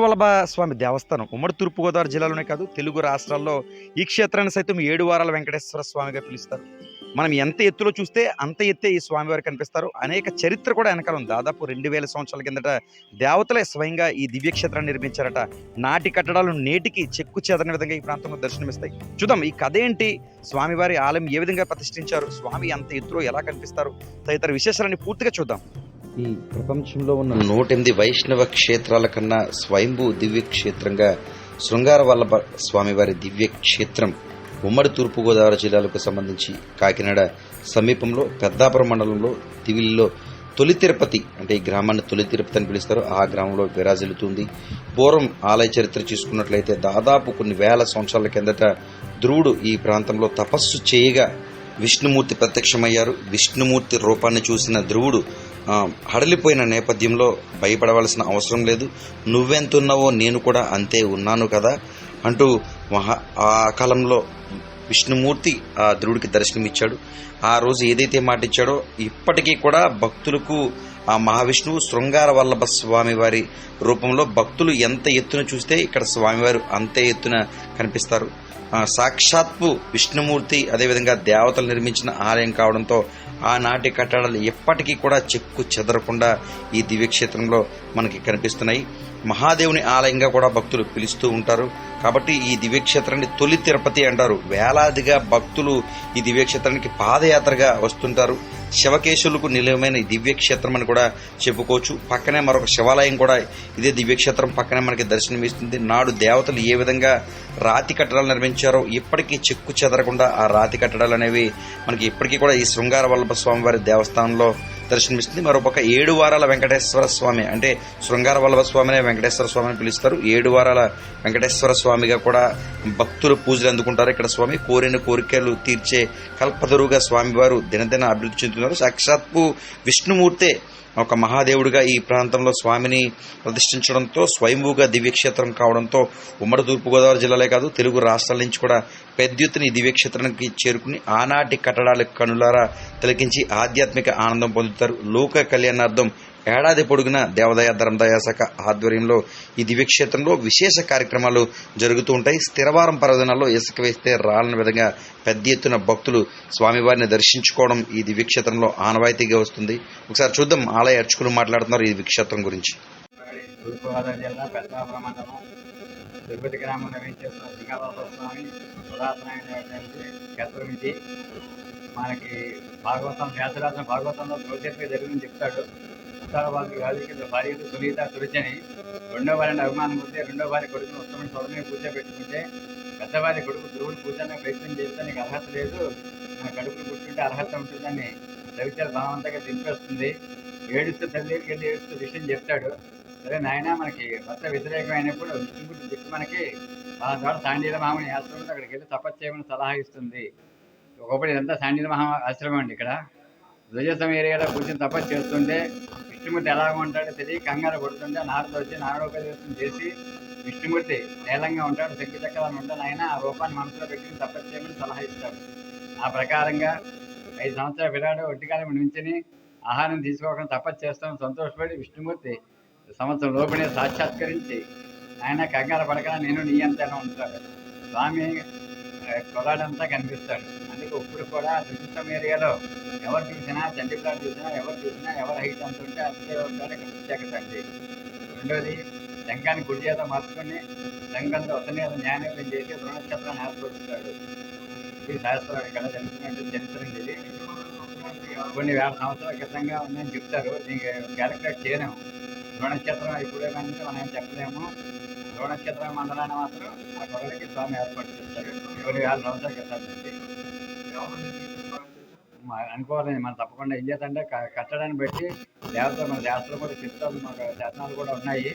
వల్లభ స్వామి దేవస్థానం ఉమ్మడి తూర్పుగోదావరి జిల్లాలోనే కాదు తెలుగు రాష్ట్రాల్లో ఈ క్షేత్రాన్ని సైతం ఏడు వారాల వెంకటేశ్వర స్వామిగా పిలుస్తారు. మనం ఎంత ఎత్తులో చూస్తే అంత ఎత్తే ఈ స్వామివారు కనిపిస్తారు. అనేక చరిత్ర కూడా వెనకాల దాదాపు రెండు వేల సంవత్సరాల కిందట దేవతలే స్వయంగా ఈ దివ్యక్షేత్రాన్ని నిర్మించారట. నాటి కట్టడాలు నేటికి చెక్కు చెదరని విధంగా ఈ ప్రాంతంలో దర్శనమిస్తాయి. చూద్దాం ఈ కథ ఏంటి? స్వామివారి ఆలయం ఏ విధంగా ప్రతిష్ఠించారు? స్వామి అంత ఎత్తులో ఎలా కనిపిస్తారు? తదితర విశేషాలని పూర్తిగా చూద్దాం. ఈ ప్రపంచంలో ఉన్న నూట ఎనిమిది వైష్ణవ క్షేత్రాల కన్నా స్వయంభూ దివ్య క్షేత్రంగా శృంగార వల్లభ స్వామివారి దివ్య క్షేత్రం ఉమ్మడి తూర్పుగోదావరి జిల్లాలకు సంబంధించి కాకినాడ సమీపంలో పెద్దాపురం మండలంలో దివిలిలో తొలి తిరుపతి అంటే ఈ గ్రామాన్ని తొలి తిరుపతి అని పిలుస్తారు. ఆ గ్రామంలో విరాజిల్లుతుంది పూర్వం ఆలయ చరిత్ర చూసుకున్నట్లయితే దాదాపు కొన్ని వేల సంవత్సరాల కిందట ధ్రువుడు ఈ ప్రాంతంలో తపస్సు చేయగా విష్ణుమూర్తి ప్రత్యక్షమయ్యారు. విష్ణుమూర్తి రూపాన్ని చూసిన ధ్రువుడు హడలిపోయిన నేపథ్యంలో భయపడవలసిన అవసరం లేదు. నువ్వెంతున్నావో నేను కూడా అంతే ఉన్నాను కదా అంటూ మహా ఆ కాలంలో విష్ణుమూర్తి ఆ ధ్రువుడికి దర్శనమిచ్చాడు. ఆ రోజు ఏదైతే మాట ఇచ్చాడో ఇప్పటికీ కూడా భక్తులకు ఆ మహావిష్ణువు శృంగార వల్లభ స్వామివారి రూపంలో భక్తులు ఎంత ఎత్తున చూస్తే ఇక్కడ స్వామివారు అంతే ఎత్తున కనిపిస్తారు. సాక్షాత్పు సాక్షాత్తు విష్ణుమూర్తి అదేవిధంగా దేవతలు నిర్మించిన ఆలయం కావడంతో ఆనాటి కట్టడాలు ఎప్పటికీ కూడా చెక్కు చెదరకుండా ఈ దివ్యక్షేత్రంలో మనకి కనిపిస్తున్నాయి. మహాదేవుని ఆలయంగా కూడా భక్తులు పిలుస్తూ ఉంటారు. కాబట్టి ఈ దివ్యక్షేత్రాన్ని తొలి తిరుపతి అంటారు. వేలాదిగా భక్తులు ఈ దివ్యక్షేత్రానికి పాదయాత్రగా వస్తుంటారు. శివకేశులకు నిలయమైన ఈ దివ్యక్షేత్రం అని కూడా చెప్పుకోవచ్చు. పక్కనే మరొక శివాలయం కూడా ఇదే దివ్యక్షేత్రం పక్కనే మనకి దర్శనం ఇస్తుంది నాడు దేవతలు ఏ విధంగా రాతి కట్టడాలు నిర్మించారో ఇప్పటికీ చెక్కు చెదరకుండా ఆ రాతి కట్టడాలు అనేవి మనకి ఇప్పటికీ కూడా ఈ శృంగార వల్లభ స్వామివారి దేవస్థానంలో దర్శనమిస్తుంది. మరోపక్క ఏడు వారాల వెంకటేశ్వర స్వామి అంటే శృంగార వల్లభ స్వామినే వెంకటేశ్వర స్వామిని పిలుస్తారు. ఏడు వారాల వెంకటేశ్వర స్వామిగా కూడా భక్తులు పూజలు అందుకుంటారు ఇక్కడ స్వామి. కోరిన కోరికలు తీర్చే కల్పతరుగా స్వామివారు దినదిన అభివృద్ధి చెందుతున్నారు. సాక్షాత్తు విష్ణుమూర్తే ఒక మహాదేవుడిగా ఈ ప్రాంతంలో స్వామిని ప్రతిష్ఠించడంతో స్వయంభూగా దివ్యక్షేత్రం కావడంతో ఉమ్మడి తూర్పుగోదావరి జిల్లాలే కాదు తెలుగు రాష్ట్రాల నుంచి కూడా పెద్ద ఎత్తున ఈ దివ్యక్షేత్రానికి చేరుకుని ఆనాటి కట్టడాల కనులారా తిలకించి ఆధ్యాత్మిక ఆనందం పొందుతారు. లోక కళ్యాణార్థం ఏడాది పొడుగునా దేవదయ ధర్మదయాశాఖ ఆధ్వర్యంలో ఈ దివ్యక్షేత్రంలో విశేష కార్యక్రమాలు జరుగుతూ ఉంటాయి. స్థిరవారం పర్వదినాల్లో ఇసుక వేస్తే రాలని విధంగా పెద్ద ఎత్తున భక్తులు స్వామివారిని దర్శించుకోవడం ఈ దివ్యక్షేత్రంలో ఆనవాయితీగా వస్తుంది. ఒకసారి చూద్దాం ఆలయ అర్చకులు మాట్లాడుతున్నారు ఈ దివ్యక్షేత్రం గురించి. తూర్పుగోదావరి జిల్లా పెద్దాపురం మండలం తిరుపతి గ్రామం వేయించేస్తున్న సింగాబాబు స్వామి పురాతనమైనటువంటి క్షేత్రం ఇది. మనకి భాగవతం వ్యాసరాజన భాగవతంలో భవిష్యత్తుగా జరిగిందని చెప్తాడు. ఉత్సాహవాదులు కాదు కింద భార్య సునీత తుడిచని రెండో వారిని అభిమానం ఉంటే రెండో వారి కొడుకుని ఉత్తమని చదువుని పూజ పెట్టుకుంటే పెద్దవారి కొడుకు ధ్రువుడు పూజన ప్రయత్నం చేస్తే నీకు అర్హత లేదు. నా కడుపులు పుట్టుంటే అర్హత ఉంటుందని రవిచర్ బలవంతంగా దింపేస్తుంది ఏడుస్తూ తల్లికి వెళ్ళి ఏడుస్తూ విషయం చెప్తాడు. సరే నాయన మనకి భర్త వ్యతిరేకమైనప్పుడు విష్ణుమూర్తి దిక్కు మనకి ఆ ద్వారా సాండీల మామని ఆశ్రమం అక్కడికి వెళ్ళి తపస్సు చేయమని సలహా ఇస్తుంది. ఒకప్పుడు ఇదంతా సాండీల మహా ఆశ్రమం అండి ఇక్కడ. ధ్వజ ఏరియాలో కూర్చొని తపస్సు చేస్తుంటే విష్ణుమూర్తి ఎలా ఉంటాడో తెలియ కంగారు పడుతుంటే నారద వచ్చి నారోపదేశం చేసి విష్ణుమూర్తి నీలంగా ఉంటాడు శక్తి చక్రాలను ఉంటాడు ఆయన ఆ రూపాన్ని మనసులో పెట్టుకుని తపస్సు చేయమని సలహా ఇస్తాడు. ఆ ప్రకారంగా ఐదు సంవత్సరాల పిల్లాడు ఒట్టికాలం నుంచుని ఆహారం తీసుకోకుండా తపస్సు చేస్తాం సంతోషపడి విష్ణుమూర్తి సంవత్సరం లోపలే సాక్షాత్కరించి ఆయన కంగారు పడక నేను నీ అంతేనా ఉంటాడు స్వామి కొలాడంతా కనిపిస్తాడు. ఇప్పుడు కూడా దృశ్యం ఏరియాలో ఎవరు చూసినా చండీప్లాట్ చూసినా ఎవరు చూసినా ఎవరు హైట్ అంత ఉంటే అంతే ఉంటాడు ఇక్కడ ప్రత్యేకత అండి. రెండోది శంఖాన్ని గుడి చేత మార్చుకొని శంఖంతో అతని జ్ఞానోదయం చేసి బృహనక్షత్రాన్ని ఏర్పరుస్తాడు ఇది శాస్త్రం ఇక్కడ జరుగుతున్నట్టు చరిత్ర ఇది కొన్ని వేల సంవత్సరాల క్రితంగా ఉందని చెప్తారు. దీనికి క్యాలిక్యులేట్ చేయలేము. ద్రోణక్షేత్రం ఇప్పుడే కానీ మనం ఏం చెప్పలేము. ద్రోణక్షేత్ర మండలాన్ని మాత్రం ఆ గొడవలకి స్వామి ఏర్పాటు చేస్తారు. కొన్ని వేల సంవత్సరాల క్రితం నుంచి అనుకోవాలి మనం తప్పకుండా ఏం చేద్దంటే కట్టడాన్ని బట్టి దేవతలు మన శాస్త్రం కూడా చెప్తారు మన శాసనాలు కూడా ఉన్నాయి.